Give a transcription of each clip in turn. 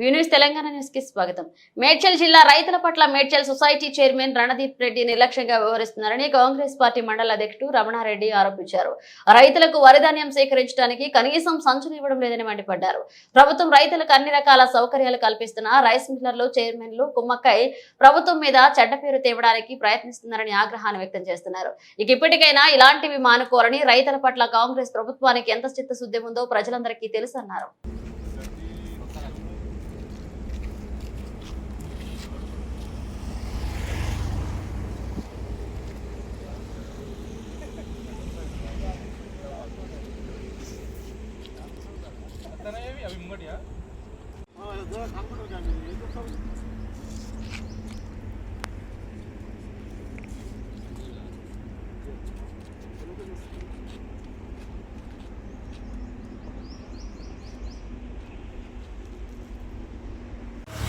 News Telangana న్యూస్కి స్వాగతం. మేడ్చల్ జిల్లా రైతుల పట్ల మేడ్చల్ సొసైటీ చైర్మన్ రణదీప్ రెడ్డి నిర్లక్ష్యంగా వ్యవహరిస్తున్నారని కాంగ్రెస్ పార్టీ మండల అధ్యక్షుడు రమణారెడ్డి ఆరోపించారు. రైతులకు వరిధాన్యం సేకరించడానికి కనీసం సంచులు ఇవ్వడం లేదని మండిపడ్డారు. ప్రభుత్వం రైతులకు అన్ని రకాల సౌకర్యాలు కల్పిస్తున్న రైస్ మిల్లర్లు చైర్మన్లు కుమ్మక్కై ప్రభుత్వం మీద చెడ్డ పేరు తేవడానికి ప్రయత్నిస్తున్నారని ఆగ్రహాన్ని వ్యక్తం చేస్తున్నారు. ఇక ఇప్పటికైనా ఇలాంటివి మానుకోరని రైతుల పట్ల కాంగ్రెస్ ప్రభుత్వానికి ఎంత చిత్తశుద్ధి ఉందో ప్రజలందరికీ తెలుసన్నారు.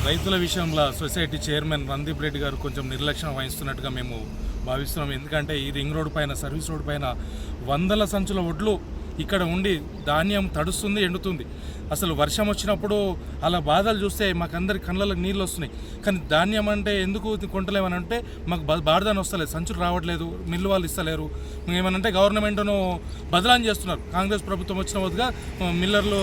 రైతుల విషయంలో సొసైటీ చైర్మన్ రందీప్ రెడ్డి గారు కొంచెం నిర్లక్ష్యం వహిస్తున్నట్టుగా మేము భావిస్తున్నాం. ఎందుకంటే ఈ రింగ్ రోడ్ పైన సర్వీస్ రోడ్ పైన వందల సంచుల ఒడ్లు ఇక్కడ ఉండి ధాన్యం తడుస్తుంది ఎండుతుంది. అసలు వర్షం వచ్చినప్పుడు అలా బాధలు చూస్తే మాకందరి కళ్ళలకు నీళ్ళు వస్తున్నాయి. కానీ ధాన్యం అంటే ఎందుకు కొంటలేమని అంటే మాకు బ- వస్తలేదు సంచులు రావట్లేదు మిల్లు వాళ్ళు ఇస్తలేరు. ఏమనంటే గవర్నమెంట్ను బదలాం చేస్తున్నారు. కాంగ్రెస్ ప్రభుత్వం వచ్చిన వద్దుగా మిల్లర్లు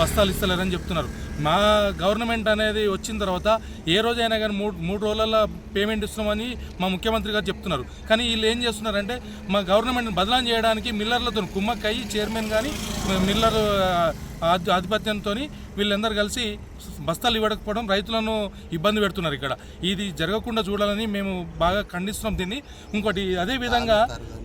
బస్తాలు ఇస్తలేరని చెప్తున్నారు. మా గవర్నమెంట్ అనేది వచ్చిన తర్వాత ఏ రోజైనా కానీ మూడు మూడు రోజుల పేమెంట్ ఇస్తున్నామని మా ముఖ్యమంత్రి గారు చెప్తున్నారు. కానీ వీళ్ళు ఏం చేస్తున్నారంటే మా గవర్నమెంట్ని బదలాం చేయడానికి మిల్లర్లతో కుమ్మక్కయ్యి చైర్మన్ కానీ మిల్లర్ ఆధిపత్యంతో వీళ్ళందరూ కలిసి బస్తాలు ఇవ్వకపోవడం రైతులను ఇబ్బంది పెడుతున్నారు ఇక్కడ. ఇది జరగకుండా చూడాలని మేము బాగా ఖండిస్తున్నాం దీన్ని. ఇంకోటి అదే విధంగా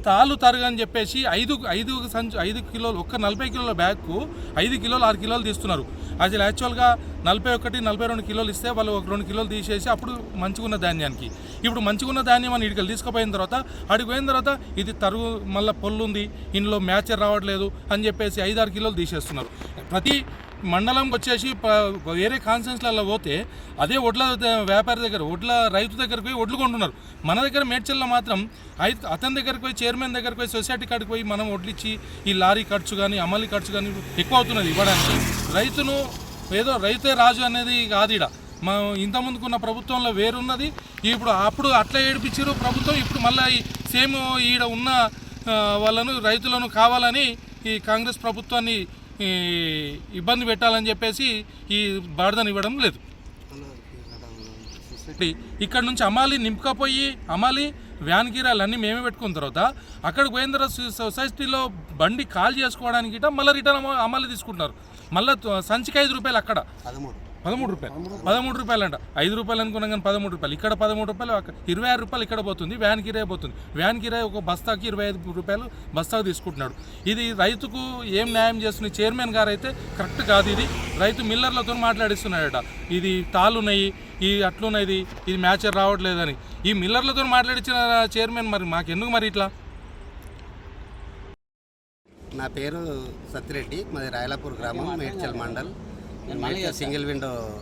తాలు తరగని చెప్పేసి ఐదు ఐదు సంచు ఐదు కిలోలు ఒక్క నలభై కిలోల బ్యాగ్కు ఐదు కిలోలు ఆరు కిలోలు తీస్తున్నారు. అసలు యాక్చువల్గా నలభై ఒకటి నలభై రెండు కిలోలు ఇస్తే వాళ్ళు ఒక రెండు కిలోలు తీసేసి అప్పుడు మంచిగున్న ధాన్యానికి. ఇప్పుడు మంచిగున్న ధాన్యం అని ఇటుకలు తీసుకుపోయిన తర్వాత అడిగి పోయిన తర్వాత ఇది తరుగు మళ్ళీ పొల్లు ఉంది ఇందులో మ్యాచర్ రావట్లేదు అని చెప్పేసి ఐదు ఆరు కిలోలు తీసేస్తున్నారు. ప్రతి మండలంకి వచ్చేసి వేరే కాన్సెన్స్లలో పోతే అదే ఒడ్ల వ్యాపారి దగ్గర ఒడ్ల రైతు దగ్గరకు పోయి ఒడ్లు కొంటున్నారు. మన దగ్గర మేడ్చల్లో మాత్రం అతని దగ్గరకు పోయి చైర్మన్ దగ్గరికి పోయి సొసైటీ కాడికి పోయి మనం ఒడ్లిచ్చి ఈ లారీ ఖర్చు కానీ అమలు ఖర్చు కానీ ఎక్కువ అవుతున్నది ఇవ్వడానికి. రైతును ఏదో రైతే రాజు అనేది కాదు ఈడ. మా ఇంతకుముందుకున్న ప్రభుత్వంలో వేరున్నది. ఇప్పుడు అప్పుడు అట్లా ఏడిపించారు ప్రభుత్వం. ఇప్పుడు మళ్ళీ సేమ్ ఈడ ఉన్న వాళ్ళను రైతులను కావాలని ఈ కాంగ్రెస్ ప్రభుత్వాన్ని ఈ, ఇబ్బంది పెట్టాలని చెప్పేసి ఈ బాధను ఇవ్వడం లేదు. ఇక్కడ నుంచి అమాలి నింపుకపోయి అమాలి వ్యాన్ కిరాలు అన్నీ మేమే పెట్టుకున్న తర్వాత అక్కడికి పోయిన తర్వాత సొసైటీలో బండి కాల్ చేసుకోవడానికి మళ్ళీ రిటర్న్ అమ- అమాలి తీసుకుంటున్నారు. మళ్ళీ సంచికి ఐదు రూపాయలు అక్కడ. పదమూడు. పదమూడు రూపాయలు. పదమూడు రూపాయలు అంట ఐదు రూపాయలు అనుకున్నాం కానీ పదమూడు రూపాయలు. ఇక్కడ పదమూడు రూపాయలు ఇరవై ఆరు రూపాయలు ఇక్కడ పోతుంది. వ్యాన్ కిరాయి పోతుంది. వ్యాన్ కిరాయి ఒక బస్తాకి ఇరవై ఐదు రూపాయలు బస్తాకు తీసుకుంటున్నాడు. ఇది రైతుకు ఏం న్యాయం చేస్తుంది? చైర్మన్ గారు అయితే కరెక్ట్ కాదు ఇది. రైతు మిల్లర్లతో మాట్లాడిస్తున్నాడట. ఇది తాళ్ళున్నాయి ఈ అట్లున్నది ఇది మ్యాచర్ రావట్లేదని. ఈ మిల్లర్లతో మాట్లాడించిన చైర్మన్ మరి మాకెందుకు మరి ఇట్లా? నా పేరు సత్తిరెడ్డి. మాది రాయలాపూర్ గ్రామం మేడ్చల్ మండల్. నేను మేడ్చల్ సింగిల్ విండో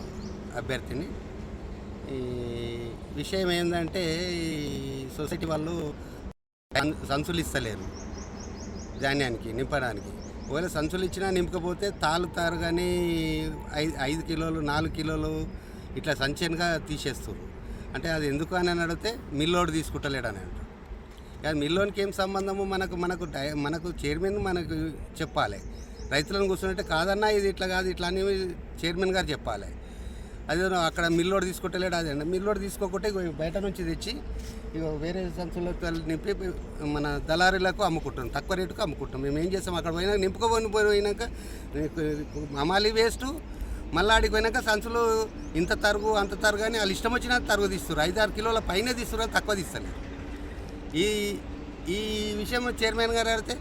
అభ్యర్థిని. ఈ విషయం ఏంటంటే ఈ సొసైటీ వాళ్ళు సన్- సంచులు ఇస్తలేరు ధాన్యానికి నింపడానికి. ఒకవేళ సంచులు ఇచ్చినా నింపకపోతే తాలుతారు కానీ ఐదు ఐదు కిలోలు నాలుగు కిలోలు ఇట్లా సంచయనగా తీసేస్తారు. అంటే అది ఎందుకు అని అడిగితే మిల్లోడు తీసుకుంటలేడు అని అంటారు. కానీ మిల్లోనికి ఏం సంబంధము? మనకు మనకు డై మనకు చైర్మన్ మనకు చెప్పాలి. రైతులను కూర్చుంటే కాదన్నా ఇది ఇట్లా కాదు ఇట్లా అని చైర్మన్ గారు చెప్పాలి. అదే అక్కడ మిల్లోడు తీసుకుంటలేడు అదే మిల్లోడు తీసుకోకుంటే బయట నుంచి తెచ్చి ఇక వేరే సంస్థలకు నింపి మన దళారీలకు అమ్ముకుంటాం తక్కువ రేటుకు అమ్ముకుంటాం మేము ఏం చేస్తాం? అక్కడ పోయినా నింపుకోబోని పోయినాక అమాలి వేస్ట్ మళ్ళీ ఆడికి పోయినాక సంచులు ఇంత తరుగు అంత తరుగు అని వాళ్ళు ఇష్టం వచ్చిన తరుగు తీస్తారు ఐదు ఆరు కిలోల పైన తీస్తున్నారు తక్కువ తీస్తలేరు. ఈ ఈ విషయం చైర్మన్ గారు అడిగితే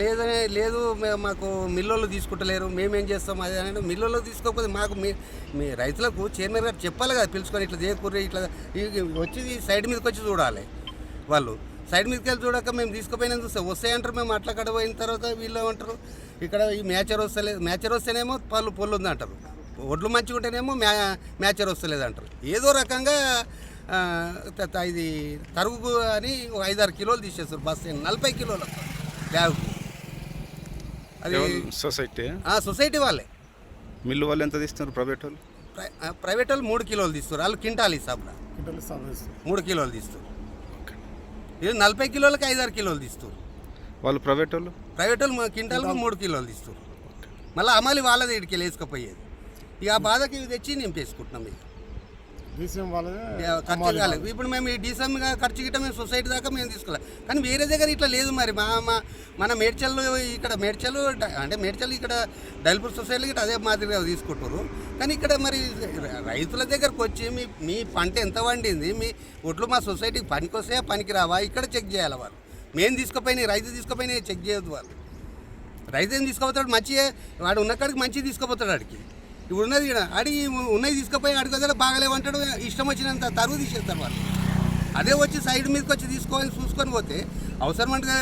లేదనే లేదు మాకు మిల్లులు తీసుకుంటలేరు మేమేం చేస్తాం అది అని మిల్లులు తీసుకోకపోతే మాకు మీ మీ రైతులకు చైర్మన్ గారు చెప్పాలి కదా పిలుచుకొని ఇట్లా చేయకూడదు ఇట్లా వచ్చి సైడ్ మీదకి వచ్చి చూడాలి వాళ్ళు. సైడ్ మీదకి వెళ్ళి చూడక మేము తీసుకుపోయినా చూస్తే వస్తాయంటారు మేము అట్లా కడపోయిన తర్వాత వీళ్ళు ఏమంటారు ఇక్కడ ఈ మ్యాచర్ వస్తలేదు మ్యాచర్ వస్తేనేమో పళ్ళు పొల్లు ఉంది అంటారు ఒడ్లు మంచిగా ఉంటేనేమో మ్యా మ్యాచర్ వస్తలేదు అంటారు. ఏదో రకంగా ఇది తరుగు అని ఒక ఐదారు కిలోలు తీసేస్తారు బస్సు నలభై కిలోలు. బ్యాగ్. అది సొసైటీ? ఆ, సొసైటీ వాళ్ళే. మిల్లు వాళ్ళు ఎంత తీస్తున్నారు? ప్రైవేట్ వాళ్ళు? ప్రైవేట్ వాళ్ళు మూడు కిలోలు తీస్తారు వాళ్ళు కింటలు సర్వీస్ మూడు కిలోలు తీస్తారు ఇది నలభై కిలోలకి ఐదారు కిలోలు తీస్తారు వాళ్ళు ప్రైవేట్ వాళ్ళు? ప్రైవేట్ వాళ్ళు మా క్వింటాల్కి మూడు కిలోలు తీస్తారు మళ్ళీ అమాలి వాళ్ళది ఇక్కడికి వేసుకపోయేది. ఇక ఆ బాధకి ఇవి తెచ్చి నింపేసుకుంటున్నాం ఇక. ఖర్చు కాలేదు. ఇప్పుడు మేము ఈ డీసెంట్గా ఖర్చు గిట్ట మేము సొసైటీ దాకా మేము తీసుకోవాలి కానీ వేరే దగ్గర ఇట్లా లేదు మరి. మా మా మన మేడ్చల్ ఇక్కడ మేడ్చల్ అంటే మేడ్చల్ ఇక్కడ డైల్పూర్ సొసైటీలో గిట్ట అదే మాదిరిగా తీసుకుంటారు కానీ ఇక్కడ మరి రైతుల దగ్గరకు వచ్చి మీ మీ పంట ఎంత వండింది మీ ఒట్లు మా సొసైటీకి పనికొస్తే పనికి రావా ఇక్కడ చెక్ చేయాలి వాళ్ళు. మేము తీసుకుపోయినాయి రైతు తీసుకుపోయినాయి చెక్ చేయొద్దు వాళ్ళు. రైతు ఏం తీసుకుపోతాడు? మంచి వాడు ఉన్న కాడికి మంచిగా తీసుకుపోతాడు ఆడికి. ఇప్పుడు ఉన్నది ఇక్కడ అడిగి ఉన్నది తీసుకుపోయి అడుగుదల బాగలేవంటాడు ఇష్టం వచ్చినంత తరువు తీసేస్తారు వాళ్ళు. అదే వచ్చి సైడ్ మీదకి వచ్చి తీసుకోవాలి చూసుకొని పోతే అవసరం అంటే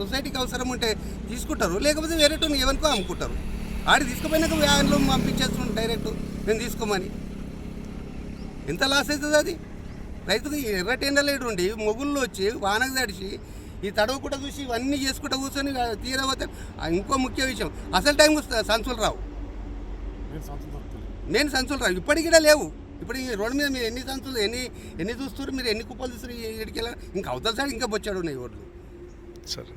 సొసైటీకి అవసరం ఉంటే తీసుకుంటారు. లేకపోతే వేరేటో ఎవరికో అమ్ముకుంటారు. ఆడి తీసుకుపోయినాక వ్యాన్లో పంపించేస్తున్నాం డైరెక్ట్ నేను తీసుకోమని. ఎంత లాస్ అవుతుంది అది? రైతుకు ఎర్రటెండలేడు ఉండి మొగుళ్ళు వచ్చి వానకు తడిచి ఈ తడవ కూడా చూసి ఇవన్నీ చేసుకుంటూ కూర్చొని తీరబోతే ఇంకో ముఖ్య విషయం. అసలు టైం సంచులు రావు. నేను సంచులు రావు ఇప్పటికి కూడా లేవు. ఇప్పుడు ఈ రోడ్డు మీద మీరు ఎన్ని సంచులు ఎన్ని ఎన్ని చూస్తారు మీరు ఎన్ని కుప్పలు చూస్తారు ఇక్కడికి వెళ్ళారు? ఇంకా అవతల సైడ్ ఇంకా బొచ్చాడు ఉన్నాయి రోడ్లు. సరే.